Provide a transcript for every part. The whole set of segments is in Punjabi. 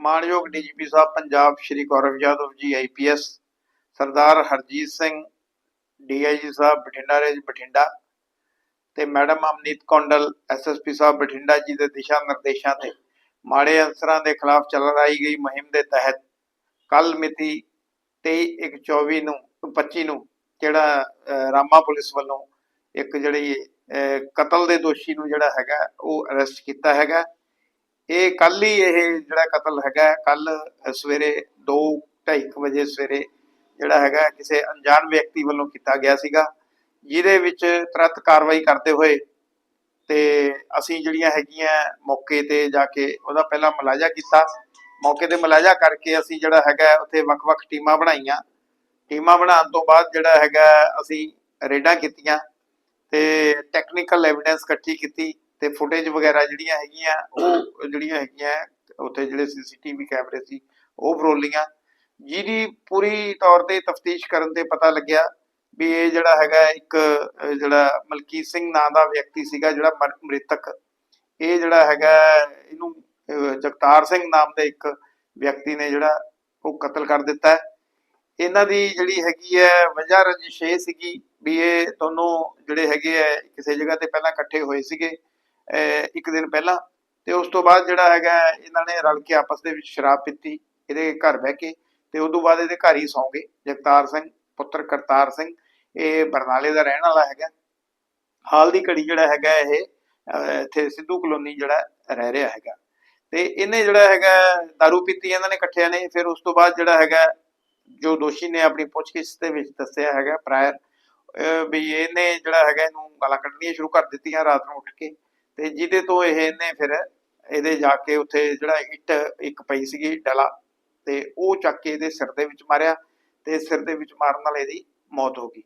ਮਾਨਯੋਗ ਡੀਜੀਪੀ ਸਾਹਿਬ, ਪੰਜਾਬ ਸ਼੍ਰੀ ਗੌਰਵ ਯਾਦਵ ਜੀ ਆਈਪੀਐਸ ਸਰਦਾਰ ਹਰਜੀਤ ਸਿੰਘ ਡੀਆਈਜੀ ਸਾਹਿਬ, ਬਠਿੰਡਾ ਰੇਂਜ ਬਠਿੰਡਾ ਤੇ ਮੈਡਮ ਅਮਨੀਤ ਕੌਂਡਲ ਐਸਐਸਪੀ ਸਾਹਿਬ, ਬਠਿੰਡਾ ਜੀ ਦੇ ਦਿਸ਼ਾ ਨਿਰਦੇਸ਼ਾਂ ਤੇ ਮਾੜੇ ਅਨਸਰਾਂ ਦੇ ਖਿਲਾਫ ਚਲਾਈ ਗਈ ਮੁਹਿੰਮ ਦੇ ਤਹਿਤ ਕੱਲ ਮਿਤੀ 23/1/24 ਨੂੰ 25 ਨੂੰ ਜਿਹੜਾ ਰਾਮਾ ਪੁਲਿਸ ਵੱਲੋਂ ਇੱਕ ਜਿਹੜੀ ਕਤਲ ਦੇ ਦੋਸ਼ੀ ਨੂੰ ਜਿਹੜਾ ਹੈਗਾ, ਉਹ ਅਰੈਸਟ ਕੀਤਾ ਹੈਗਾ। ਇਹ ਕੱਲ ਹੀ ਇਹ ਜਿਹੜਾ ਕਤਲ ਹੈਗਾ ਕੱਲ ਸਵੇਰੇ 2:30 ਵਜੇ ਸਵੇਰੇ ਜਿਹੜਾ ਹੈਗਾ ਕਿਸੇ ਅਣਜਾਣ ਵਿਅਕਤੀ ਵੱਲੋਂ ਕੀਤਾ ਗਿਆ ਸੀਗਾ, ਜਿਹਦੇ ਵਿੱਚ ਤੁਰੰਤ ਕਾਰਵਾਈ ਕਰਦੇ ਹੋਏ ਤੇ ਅਸੀਂ ਜਿਹੜੀਆਂ ਹੈਗੀਆਂ ਮੌਕੇ ਤੇ ਜਾ ਕੇ ਉਹਦਾ ਪਹਿਲਾਂ ਮੁਲਾਜ਼ਾ ਕੀਤਾ। ਮੌਕੇ ਤੇ ਮੁਲਾਜ਼ਾ ਕਰਕੇ ਅਸੀਂ ਜਿਹੜਾ ਹੈਗਾ ਉੱਥੇ ਵੱਖ-ਵੱਖ ਟੀਮਾਂ ਬਣਾਈਆਂ। ਟੀਮਾਂ ਬਣਾਉਣ ਤੋਂ ਬਾਅਦ ਜਿਹੜਾ ਹੈਗਾ ਅਸੀਂ ਰੇਡਾਂ ਕੀਤੀਆਂ ਤੇ ਟੈਕਨੀਕਲ ਐਵੀਡੈਂਸ ਇਕੱਠੀ ਕੀਤੀ। ਤੇ ਫੁਟੇਜ ਵਗੈਰਾ ਜਿਹੜੀਆਂ ਹੈਗੀਆਂ, ਉਹ ਜਿਹੜੀਆਂ ਹੈਗੀਆਂ, ਉੱਥੇ ਜਿਹੜੇ ਸੀਸੀਟੀਵੀ ਕੈਮਰੇ ਸੀ, ਉਹ ਫਰੋਲੀਆਂ। ਜਿਹਦੀ ਪੂਰੀ ਤੌਰ ਤੇ ਤਫਤੀਸ਼ ਕਰਨ ਤੇ ਪਤਾ ਲੱਗਿਆ ਵੀ ਇਹ ਜਿਹੜਾ ਹੈਗਾ ਇੱਕ ਜਿਹੜਾ ਮਲਕੀਤ ਸਿੰਘ ਨਾਂ ਦਾ ਵਿਅਕਤੀ ਸੀਗਾ, ਜਿਹੜਾ ਮ੍ਰਿਤਕ। ਇਹ ਜਿਹੜਾ ਹੈਗਾ, ਇਹਨੂੰ ਜਗਤਾਰ ਸਿੰਘ ਨਾਮ ਦੇ ਇੱਕ ਵਿਅਕਤੀ ਨੇ ਜਿਹੜਾ, ਉਹ ਕਤਲ ਕਰ ਦਿੱਤਾ। ਹੈ ਇਹਨਾਂ ਦੀ ਜਿਹੜੀ ਹੈਗੀ ਹੈ, ਵਜ੍ਹਾ ਰੰਜਿਸ਼ ਇਹ ਸੀਗੀ ਵੀ ਇਹ ਦੋਨੋਂ ਜਿਹੜੇ ਹੈਗੇ ਹੈ, ਕਿਸੇ ਜਗ੍ਹਾ ਤੇ ਪਹਿਲਾਂ ਇਕੱਠੇ ਹੋਏ ਸੀਗੇ। ਇੱਕ ਦਿਨ ਪਹਿਲਾਂ ਤੇ ਉਸ ਤੋਂ ਬਾਅਦ ਜਿਹੜਾ ਹੈਗਾ ਇਹਨਾਂ ਨੇ ਰਲ ਕੇ ਆਪਸ ਦੇ ਵਿੱਚ ਸ਼ਰਾਬ ਪੀਤੀ, ਇਹਦੇ ਘਰ ਬਹਿ ਕੇ ਤੇ ਉਸ ਤੋਂ ਬਾਅਦ ਇਹਦੇ ਘਰ ਹੀ ਸੌਂ ਗਏ। ਜਗਤਾਰ ਸਿੰਘ, ਪੁੱਤਰ ਕਰਤਾਰ ਸਿੰਘ, ਇਹ ਬਰਨਾਲੇ ਦਾ ਰਹਿਣ ਵਾਲਾ ਹੈਗਾ। ਹਾਲ ਦੀ ਘੜੀ ਜਿਹੜਾ ਹੈਗਾ ਇਹ ਇੱਥੇ ਸਿੱਧੂ ਕਲੋਨੀ ਜਿਹੜਾ ਰਹਿ ਰਿਹਾ ਹੈਗਾ। ਤੇ ਇਹਨੇ ਜਿਹੜਾ ਹੈਗਾ दारू ਪੀਤੀ, ਇਹਨਾਂ ਨੇ ਇਕੱਠਿਆਂ ਨੇ। ਫਿਰ ਉਸ ਤੋਂ ਬਾਅਦ ਜਿਹੜਾ ਹੈਗਾ, ਜੋ ਦੋਸ਼ੀ ਨੇ ਆਪਣੀ ਪੁੱਛਗਿੱਛ ਦੇ ਵਿੱਚ ਦੱਸਿਆ ਹੈਗਾ ਪ੍ਰਾਇਰ ਵੀ ਇਹਨੇ ਜਿਹੜਾ ਹੈਗਾ ਇਹਨੂੰ ਗਾਲਾਂ ਕੱਢਣੀਆਂ ਸ਼ੁਰੂ ਕਰ ਦਿੱਤੀਆਂ ਰਾਤ ਨੂੰ ਉੱਠ ਕੇ। ਤੇ ਜਿਹਦੇ ਤੋਂ ਇਹ ਇਹਨੇ ਫਿਰ ਇਹਦੇ ਜਾ ਕੇ ਉੱਥੇ ਜਿਹੜਾ ਇੱਟ ਇੱਕ ਪਈ ਸੀਗੀ ਡਲਾ ਤੇ ਉਹ ਚੱਕ ਕੇ ਇਹਦੇ ਸਿਰ ਦੇ ਵਿੱਚ ਮਾਰਿਆ ਤੇ ਸਿਰ ਦੇ ਵਿੱਚ ਮਾਰਨ ਨਾਲ ਇਹਦੀ ਮੌਤ ਹੋ ਗਈ।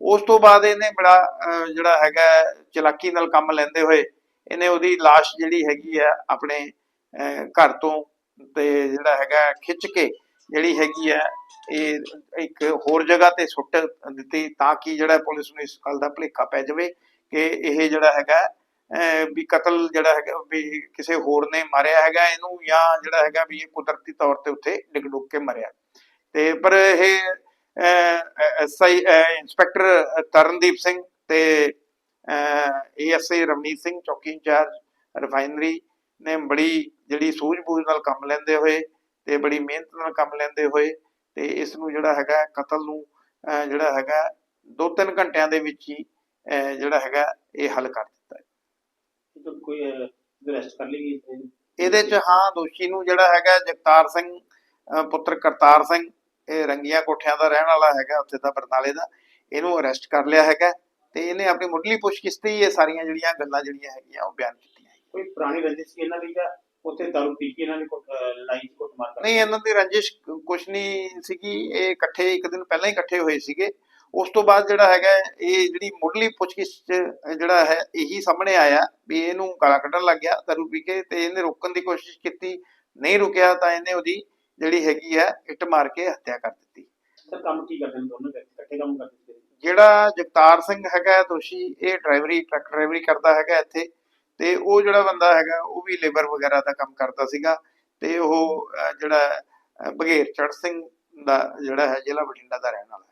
ਉਸ ਤੋਂ ਬਾਅਦ ਇਹਨੇ ਬੜਾ ਜਿਹੜਾ ਹੈਗਾ ਚਲਾਕੀ ਨਾਲ ਕੰਮ ਲੈਂਦੇ ਹੋਏ ਇਹਨੇ ਉਹਦੀ লাশ ਜਿਹੜੀ ਹੈਗੀ ਆ ਆਪਣੇ ਅਹ, ਘਰ ਤੋਂ ਤੇ ਜਿਹੜਾ ਹੈਗਾ ਖਿੱਚ ਕੇ ਜਿਹੜੀ ਹੈਗੀ ਆ ਇਹ ਇੱਕ ਹੋਰ ਜਗ੍ਹਾ ਤੇ ਸੁੱਟ ਦਿੱਤੀ ਤਾਂ ਕਿ ਜਿਹੜਾ ਪੁਲਿਸ ਨੂੰ ਇਸ ਗੱਲ ਦਾ ਭੁਲੇਖਾ ਪੈ ਜਾਵੇ ਕਿ ਇਹ ਜਿਹੜਾ ਹੈਗਾ ਵੀ ਕਤਲ ਜਿਹੜਾ ਹੈਗਾ ਵੀ ਕਿਸੇ ਹੋਰ ਨੇ ਮਾਰਿਆ ਹੈਗਾ ਇਹਨੂੰ ਜਾਂ ਜਿਹੜਾ ਹੈਗਾ ਵੀ ਇਹ ਕੁਦਰਤੀ ਤੌਰ ਤੇ ਉੱਥੇ ਡਿੱਗ ਡੁੱਗ ਕੇ ਮਰਿਆ। ਤੇ ਪਰ ਇਹ ਐਸਆਈ ਇੰਸਪੈਕਟਰ ਤਰਨਦੀਪ ਸਿੰਘ ਤੇ ਏਐਸਆਈ ਰਮਨੀਤ ਸਿੰਘ ਚੌਕੀ ਇੰਚਾਰਜ ਰਿਫਾਈਨਰੀ ਨੇ ਬੜੀ ਜਿਹੜੀ ਸੂਝ-ਬੂਝ ਨਾਲ ਕੰਮ ਲੈਂਦੇ ਹੋਏ ਤੇ ਬੜੀ ਮਿਹਨਤ ਨਾਲ ਕੰਮ ਲੈਂਦੇ ਹੋਏ ਤੇ ਇਸ ਨੂੰ ਜਿਹੜਾ ਹੈਗਾ ਕਤਲ ਨੂੰ ਅਹ, ਜਿਹੜਾ ਹੈਗਾ 2-3 ਘੰਟਿਆਂ ਦੇ ਵਿੱਚ ਹੀ ਜਿਹੜਾ ਹੈਗਾ ਇਹ ਹੱਲ ਕਰ ਇਹਦੇ ਚ ਹਾਂ ਦੋਸ਼ੀ ਨੂੰ ਜਿਹੜਾ ਹੈਗਾ ਜਗਤਾਰ ਸਿੰਘ ਪੁੱਤਰ ਕਰਤਾਰ ਸਿੰਘ ਇਹ ਰੰਗੀਆਂ ਕੋਠਿਆਂ ਦਾ ਰਹਿਣ ਵਾਲਾ ਹੈਗਾ ਉੱਥੇ ਦਾ ਬਰਨਾਲੇ ਦਾ। ਇਹਨੂੰ ਅਰੈਸਟ ਕਰ ਲਿਆ ਹੈਗਾ ਤੇ ਇਹਨੇ ਆਪਣੀ ਮੁੱਢਲੀ ਪੁੱਛਗਿੱਛ ਤੇ ਇਹ ਸਾਰੀਆਂ ਜਿਹੜੀਆਂ ਗੱਲਾਂ ਜਿਹੜੀਆਂ ਹੈਗੀਆਂ ਉਹ ਬਿਆਨ ਕੀਤੀਆਂ ਕੋਈ ਪੁਰਾਣੀ ਰੰਜਿਸ਼ ਸੀ ਦੀ ਜਾਂ ਉੱਥੇ ਦਾਰੂ ਪੀ ਕੇ ਇਹਨਾਂ ਨੇ ਲੜਾਈ ਚ ਕੁੱਟ ਮਾਰਤਾ ਨਹੀਂ ਇਹਨਾਂ ਦੀ ਰੰਜਿਸ਼ ਕੁਛ ਨਹੀਂ ਸੀਗੀ। ਇਹ ਇਕੱਠੇ ਇੱਕ ਦਿਨ ਪਹਿਲਾਂ ਹੀ ਇਕੱਠੇ ਹੋਏ ਸੀਗੇ। ਉਸ ਤੋਂ ਬਾਅਦ ਜਿਹੜਾ ਹੈਗਾ ਇਹ ਜਿਹੜੀ ਮੁੱਢਲੀ ਪੁੱਛਗਿੱਛ 'ਚ ਜਿਹੜਾ ਹੈ ਇਹੀ ਸਾਹਮਣੇ ਆਇਆ ਵੀ ਇਹਨੂੰ ਗਾਲਾਂ ਕੱਢਣ ਲੱਗ ਗਿਆ ਦਾਰੂ ਪੀ ਕੇ ਤੇ ਇਹਨੇ ਰੋਕਣ ਦੀ ਕੋਸ਼ਿਸ਼ ਕੀਤੀ ਨਹੀਂ ਰੁਕਿਆ ਤਾਂ ਇਹਨੇ ਉਹਦੀ ਜਿਹੜੀ ਹੈਗੀ ਹੈ ਇੱਟ ਮਾਰ ਕੇ ਹੱਤਿਆ ਕਰ ਦਿੱਤੀ। ਸਰ ਕੰਮ ਕੀ ਕਰਦੇ ਨੇ ਦੋਨੋਂ ਇਕੱਠੇ ਕੰਮ ਕਰਦੇ ਜਿਹੜਾ? ਜਗਤਾਰ ਸਿੰਘ ਹੈਗਾ ਦੋਸ਼ੀ ਇਹ ਡਰਾਈਵਰੀ ਟਰੱਕ ਡਰਾਈਵਰੀ ਕਰਦਾ ਹੈਗਾ ਇੱਥੇ ਤੇ ਉਹ ਜਿਹੜਾ ਬੰਦਾ ਹੈਗਾ ਉਹ ਵੀ ਲੇਬਰ ਵਗੈਰਾ ਦਾ ਕੰਮ ਕਰਦਾ ਸੀਗਾ ਤੇ ਉਹ ਜਿਹੜਾ ਬਘੇਰ ਚੜ ਸਿੰਘ ਦਾ ਜਿਹੜਾ ਹੈ ਜ਼ਿਲ੍ਹਾ ਬਠਿੰਡਾ ਦਾ ਰਹਿਣ ਵਾਲਾ